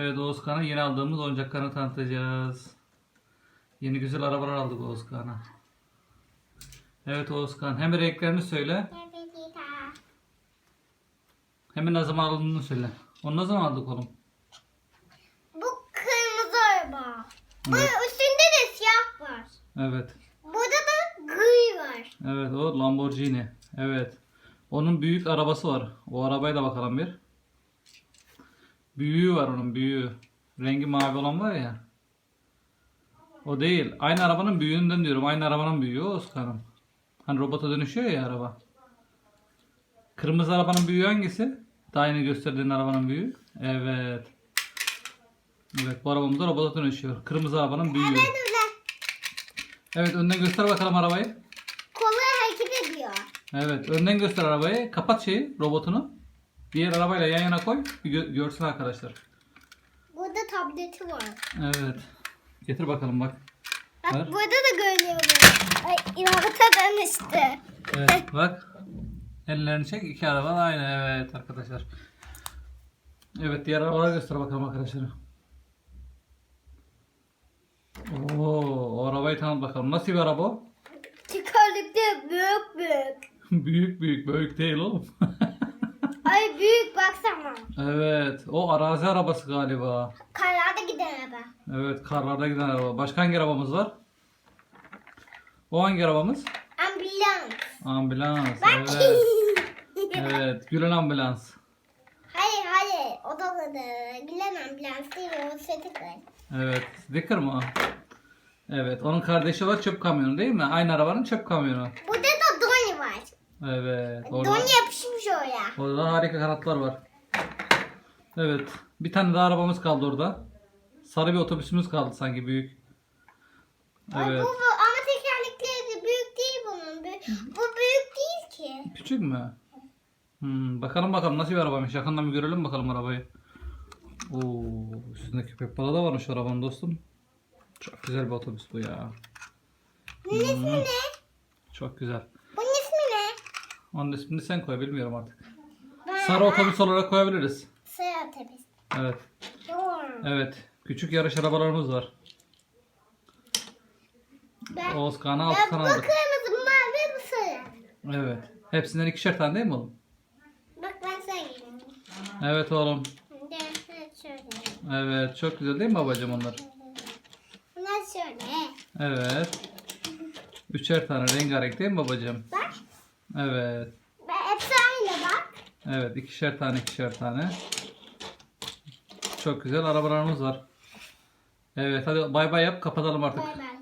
Evet Oğuzkan'a yeni aldığımız oyuncaklarını tanıtacağız. Yeni güzel arabalar aldık Oğuzkan'a. Evet Oğuzkan hem renklerini söyle hem de ne zaman alındığını söyle. Onu ne zaman aldık oğlum? Bu kırmızı araba. Bu Evet. üstünde de siyah var. Evet. Burada da gri var. Evet o Lamborghini. Evet. Onun büyük arabası var. O arabaya da bakalım bir. Büyüğü var onun büyüğü. Rengi mavi olan var ya. O değil. Aynı arabanın büyüğünden diyorum. Aynı arabanın büyüğü o Oscar'ın. Hani robota dönüşüyor ya araba. Kırmızı arabanın büyüğü hangisi? Daha yeni gösterdiğin arabanın büyüğü. Evet. Evet bu arabamız da robota dönüşüyor. Kırmızı arabanın büyüğü. Öyle. Evet önden göster bakalım arabayı. Kolu hareket ediyor. Evet, önden göster arabayı. Kapat şeyi, robotunu. Diğer arabayla yan yana koy. Bir gö- görsün arkadaşlar. Burada tableti var. Evet. Getir bakalım bak. Bak Ver. burada da görünüyor. bu. Ay imata dönüştü. Evet, bak. Ellerini çek. iki araba da aynı. Evet arkadaşlar. Evet, diğer arabaları göster bakalım arkadaşlar. Oo, o arabayı tanıt bakalım. Nasıl bir araba o? Tekerlekli büyük büyük. büyük büyük, büyük değil oğlum. Ay büyük baksana. evet, o arazi arabası galiba. Karlarda giden araba. Evet, karlarda giden araba. Başka hangi arabamız var? O hangi arabamız? Ambulans. Ambulans. Evet. Evet. Gülen ambulans. Hayır hayır o da o da. Gülen ambulans değil o sticker. Evet. Sticker mı o? Evet. Onun kardeşi var çöp kamyonu değil mi? Aynı arabanın çöp kamyonu. Burada da. Evet. Orada, Donnie yapışmış oraya. orada da harika kanatlar var. Evet. Bir tane daha arabamız kaldı orada. Sarı bir otobüsümüz kaldı sanki büyük. Ay, Evet. bu, bu ama tekerlekleri de büyük değil bunun. Bu büyük değil ki. Küçük mü? Hmm, bakalım bakalım nasıl bir arabaymış. Yakından bir görelim bakalım arabayı. Oo, üstünde köpek balığı da varmış arabanın dostum. Çok güzel bir otobüs bu ya. Bunun ismi ne? Çok güzel. Onun ismini sen koy bilmiyorum artık. Ben- Sarı otobüs olarak koyabiliriz. Sarı otobüs. Evet. Doğru. Evet. Küçük yarış arabalarımız var. Ben, Oğuzkan'a ben 6 bu tane aldık. kırmızı, bu mavi, bu sarı. Evet. Hepsinden ikişer tane değil mi oğlum? Bak ben sayayım. Evet oğlum. De, de şöyle. Evet. Çok güzel değil mi babacığım onlar? Bunlar şöyle. Evet. Üçer tane rengarenk değil mi babacığım? Evet. Ben hepsi aynı bak. Evet. ikişer tane ikişer tane. Çok güzel arabalarımız var. Evet hadi bay bay yap kapatalım artık. Bay bay.